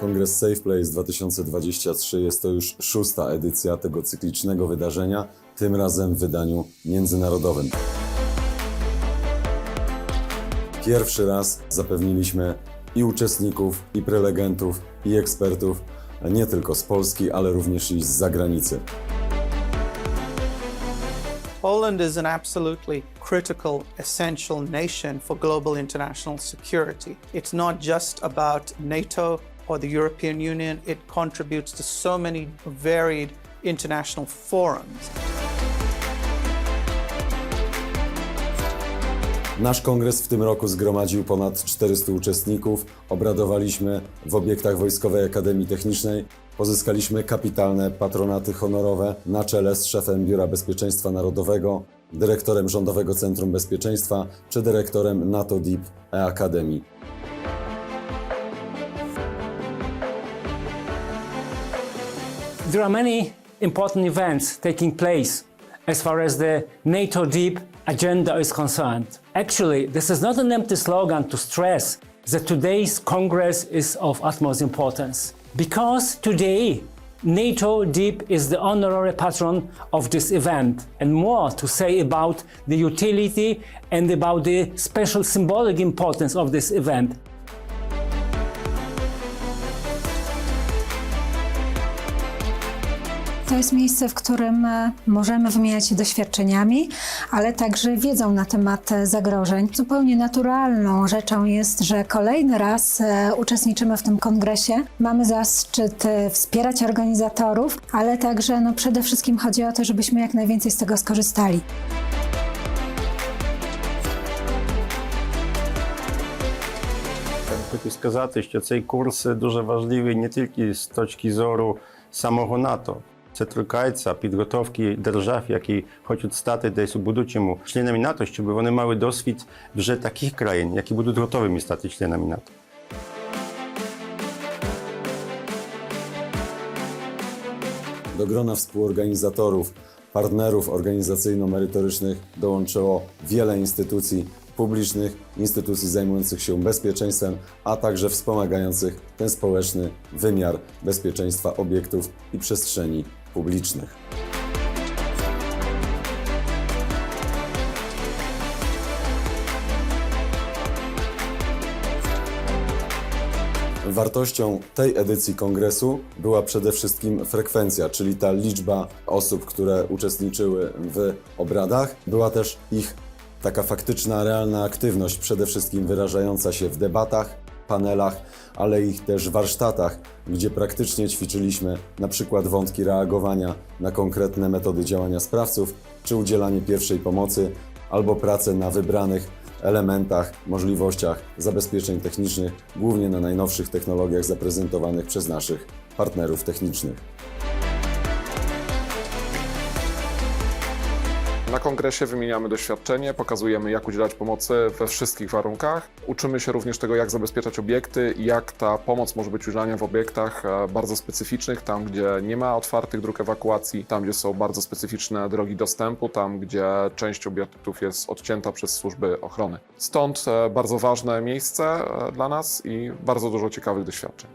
Kongres Safe Place 2023 jest to już szósta edycja tego cyklicznego wydarzenia, tym razem w wydaniu międzynarodowym. Pierwszy raz zapewniliśmy i uczestników, i prelegentów, i ekspertów, nie tylko z Polski, ale również i z zagranicy. Poland is an absolutely critical, essential nation for global international security. It's not just about NATO or the European Union, it contributes to so many varied international forums. Nasz kongres w tym roku zgromadził ponad 400 uczestników. Obradowaliśmy w obiektach Wojskowej Akademii Technicznej. Pozyskaliśmy kapitalne patronaty honorowe na czele z szefem Biura Bezpieczeństwa Narodowego, dyrektorem Rządowego Centrum Bezpieczeństwa czy dyrektorem NATO DIP e-Akademii. There are many important events taking place as far as the NATO deep agenda is concerned. Actually, this is not an empty slogan to stress that today's Congress is of utmost importance. Because today, NATO Deep is the honorary patron of this event, and more to say about the utility and about the special symbolic importance of this event. To jest miejsce, w którym e, możemy wymieniać się doświadczeniami, ale także wiedzą na temat e, zagrożeń. Zupełnie naturalną rzeczą jest, że kolejny raz e, uczestniczymy w tym kongresie. Mamy zaszczyt e, wspierać organizatorów, ale także no, przede wszystkim chodzi o to, żebyśmy jak najwięcej z tego skorzystali. Хочу сказати, що цей курс дуже важливий не тільки з точки зору самого НАТО. Це торкається підготовки держав, які хочуть стати десь у будучому членами НАТО, щоб вони мали досвід вже таких країн, які будуть готовими стати членами НАТО. Do grona współorganizatorów, partnerów organizacyjno-merytorycznych dołączyło wiele instytucji publicznych, instytucji zajmujących się bezpieczeństwem, a także wspomagających ten społeczny wymiar bezpieczeństwa obiektów i przestrzeni publicznych. Wartością tej edycji kongresu była przede wszystkim frekwencja, czyli ta liczba osób, które uczestniczyły w obradach. Była też ich taka faktyczna, realna aktywność, przede wszystkim wyrażająca się w debatach, panelach, ale i też warsztatach, gdzie praktycznie ćwiczyliśmy na przykład wątki reagowania na konkretne metody działania sprawców, czy udzielanie pierwszej pomocy, albo pracę na wybranych elementach, możliwościach zabezpieczeń technicznych, głównie na najnowszych technologiach zaprezentowanych przez naszych partnerów technicznych. Na kongresie wymieniamy doświadczenie, pokazujemy jak udzielać pomocy we wszystkich warunkach. Uczymy się również tego, jak zabezpieczać obiekty i jak ta pomoc może być udzielana w obiektach e, bardzo specyficznych, tam gdzie nie ma otwartych dróg ewakuacji, tam gdzie są bardzo specyficzne drogi dostępu, tam gdzie część obiektów jest odcięta przez służby ochrony. Stąd e, bardzo ważne miejsce e, dla nas i bardzo dużo ciekawych doświadczeń.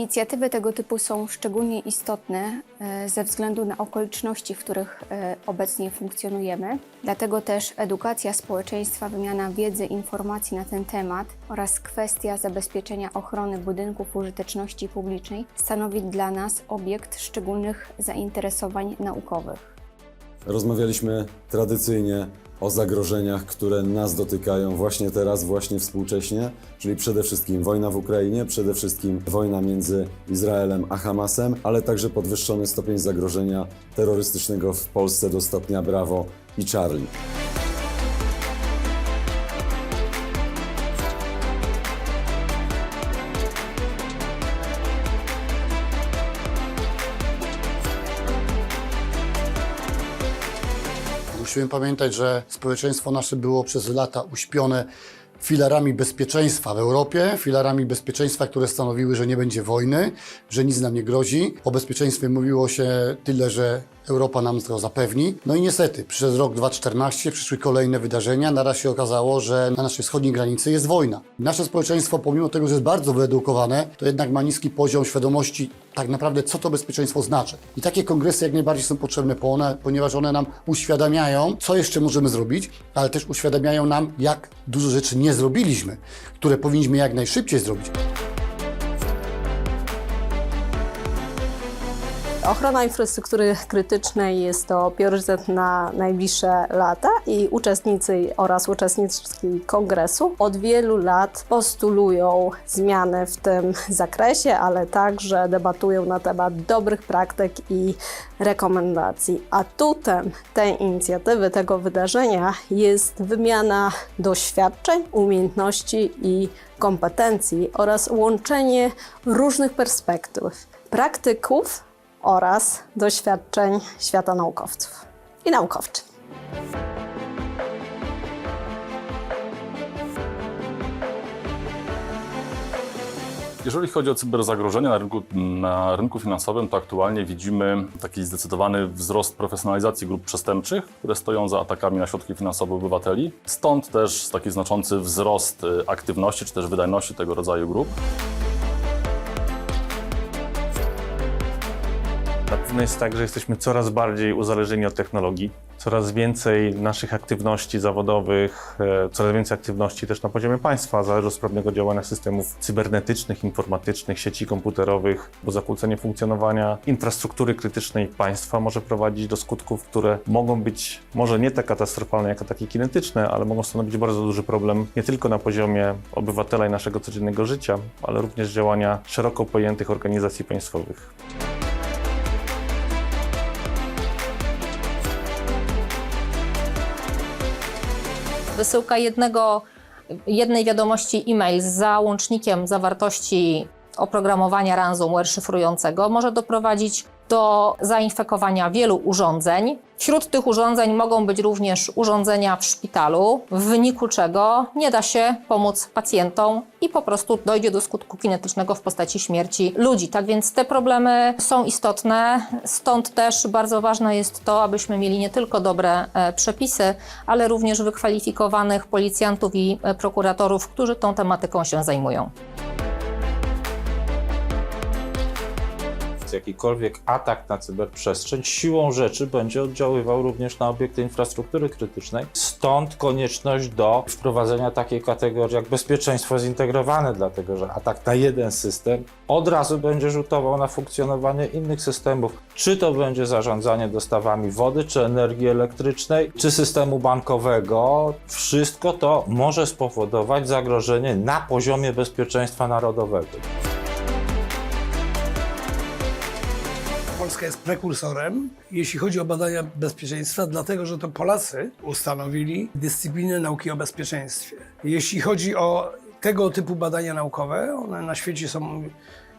Inicjatywy tego typu są szczególnie istotne e, ze względu na okoliczności, w których e, obecnie funkcjonujemy. Dlatego też edukacja społeczeństwa, wymiana wiedzy, informacji na ten temat oraz kwestia zabezpieczenia ochrony budynków użyteczności publicznej stanowi dla nas obiekt szczególnych zainteresowań naukowych. Rozmawialiśmy tradycyjnie o zagrożeniach, które nas dotykają właśnie teraz, właśnie współcześnie, czyli przede wszystkim wojna w Ukrainie, przede wszystkim wojna między Izraelem a Hamasem, ale także podwyższony stopień zagrożenia terrorystycznego w Polsce do stopnia Bravo i Charlie. Musimy pamiętać, że społeczeństwo nasze było przez lata uśpione filarami bezpieczeństwa w Europie, filarami bezpieczeństwa, które stanowiły, że nie będzie wojny, że nic nam nie grozi. O bezpieczeństwie mówiło się tyle, że Europa nam to zapewni. No i niestety, przez rok 2014 przyszły kolejne wydarzenia. Naraz się okazało, że na naszej wschodniej granicy jest wojna. Nasze społeczeństwo, pomimo tego, że jest bardzo wyedukowane, to jednak ma niski poziom świadomości tak naprawdę, co to bezpieczeństwo znaczy. I takie kongresy jak najbardziej są potrzebne, po one, ponieważ one nam uświadamiają, co jeszcze możemy zrobić, ale też uświadamiają nam, jak dużo rzeczy nie zrobiliśmy, które powinniśmy jak najszybciej zrobić. Ochrona infrastruktury krytycznej jest to priorytet na najbliższe lata i uczestnicy oraz uczestniczki kongresu od wielu lat postulują zmiany w tym zakresie, ale także debatują na temat dobrych praktyk i rekomendacji. Atutem tej inicjatywy, tego wydarzenia jest wymiana doświadczeń, umiejętności i kompetencji oraz łączenie różnych perspektyw, praktyków oraz doświadczeń świata naukowców i naukowczyń. Jeżeli chodzi o cyberzagrożenia na rynku, na rynku finansowym, to aktualnie widzimy taki zdecydowany wzrost profesjonalizacji grup przestępczych, które stoją za atakami na środki finansowe obywateli. Stąd też taki znaczący wzrost y, aktywności czy też wydajności tego rodzaju grup. Na pewno jest tak, że jesteśmy coraz bardziej uzależnieni od technologii. Coraz więcej naszych aktywności zawodowych, e, coraz więcej aktywności też na poziomie państwa zależy od sprawnego działania systemów cybernetycznych, informatycznych, sieci komputerowych, bo zakłócenie funkcjonowania infrastruktury krytycznej państwa może prowadzić do skutków, które mogą być może nie tak katastrofalne jak ataki kinetyczne, ale mogą stanowić bardzo duży problem nie tylko na poziomie obywatela i naszego codziennego życia, ale również działania szeroko pojętych organizacji państwowych. Wysyłka jednego, jednej wiadomości e-mail z załącznikiem zawartości oprogramowania ransomware szyfrującego może doprowadzić do zainfekowania wielu urządzeń. Wśród tych urządzeń mogą być również urządzenia w szpitalu, w wyniku czego nie da się pomóc pacjentom i po prostu dojdzie do skutku kinetycznego w postaci śmierci ludzi. Tak więc te problemy są istotne, stąd też bardzo ważne jest to, abyśmy mieli nie tylko dobre e, przepisy, ale również wykwalifikowanych policjantów i e, prokuratorów, którzy tą tematyką się zajmują. Jakikolwiek atak na cyberprzestrzeń siłą rzeczy będzie oddziaływał również na obiekty infrastruktury krytycznej. Stąd konieczność do wprowadzenia takiej kategorii jak bezpieczeństwo zintegrowane, dlatego że atak na jeden system od razu będzie rzutował na funkcjonowanie innych systemów. Czy to będzie zarządzanie dostawami wody, czy energii elektrycznej, czy systemu bankowego, wszystko to może spowodować zagrożenie na poziomie bezpieczeństwa narodowego. Polska jest prekursorem, jeśli chodzi o badania bezpieczeństwa, dlatego że to Polacy ustanowili dyscyplinę nauki o bezpieczeństwie. Jeśli chodzi o tego typu badania naukowe, one na świecie są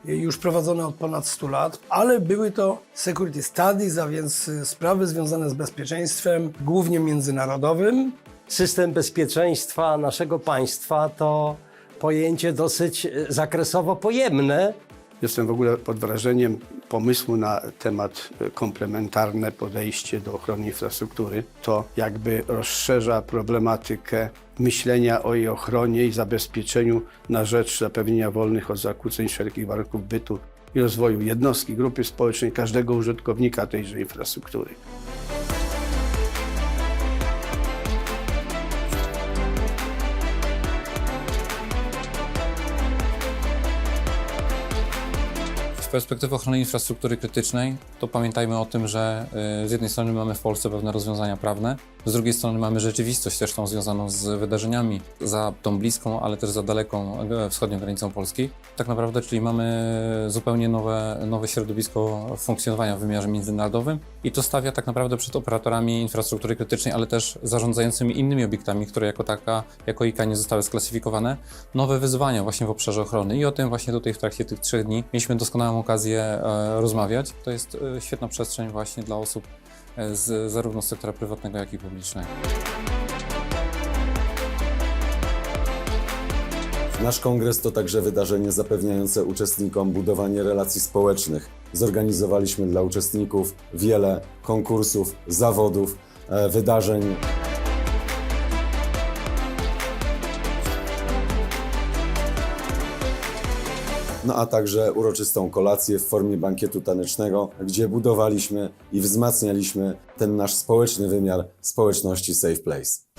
już prowadzone od ponad 100 lat, ale były to security studies, a więc sprawy związane z bezpieczeństwem, głównie międzynarodowym. System bezpieczeństwa naszego państwa to pojęcie dosyć zakresowo pojemne, Jestem w ogóle pod wrażeniem pomysłu na temat e, komplementarne podejście do ochrony infrastruktury. To jakby rozszerza problematykę myślenia o jej ochronie i zabezpieczeniu na rzecz zapewnienia wolnych od zakłóceń wszelkich warunków bytu i rozwoju jednostki, grupy społecznej, każdego użytkownika tejże infrastruktury. Perspektywy ochrony infrastruktury krytycznej, to pamiętajmy o tym, że y, z jednej strony mamy w Polsce pewne rozwiązania prawne, z drugiej strony mamy rzeczywistość też tą związaną z wydarzeniami za tą bliską, ale też za daleką e, wschodnią granicą Polski. Tak naprawdę, czyli mamy zupełnie nowe, nowe środowisko funkcjonowania w wymiarze międzynarodowym i to stawia tak naprawdę przed operatorami infrastruktury krytycznej, ale też zarządzającymi innymi obiektami, które jako taka, jako IKA nie zostały sklasyfikowane, nowe wyzwania właśnie w obszarze ochrony i o tym właśnie tutaj w trakcie tych trzech dni mieliśmy doskonałą okazję e, rozmawiać. To jest e, świetna przestrzeń właśnie dla osób e, z zarówno sektora prywatnego, jak i publicznego. Nasz kongres to także wydarzenie zapewniające uczestnikom budowanie relacji społecznych. Zorganizowaliśmy dla uczestników wiele konkursów, zawodów, wydarzeń. No a także uroczystą kolację w formie bankietu tanecznego, gdzie budowaliśmy i wzmacnialiśmy ten nasz społeczny wymiar społeczności Safe Place.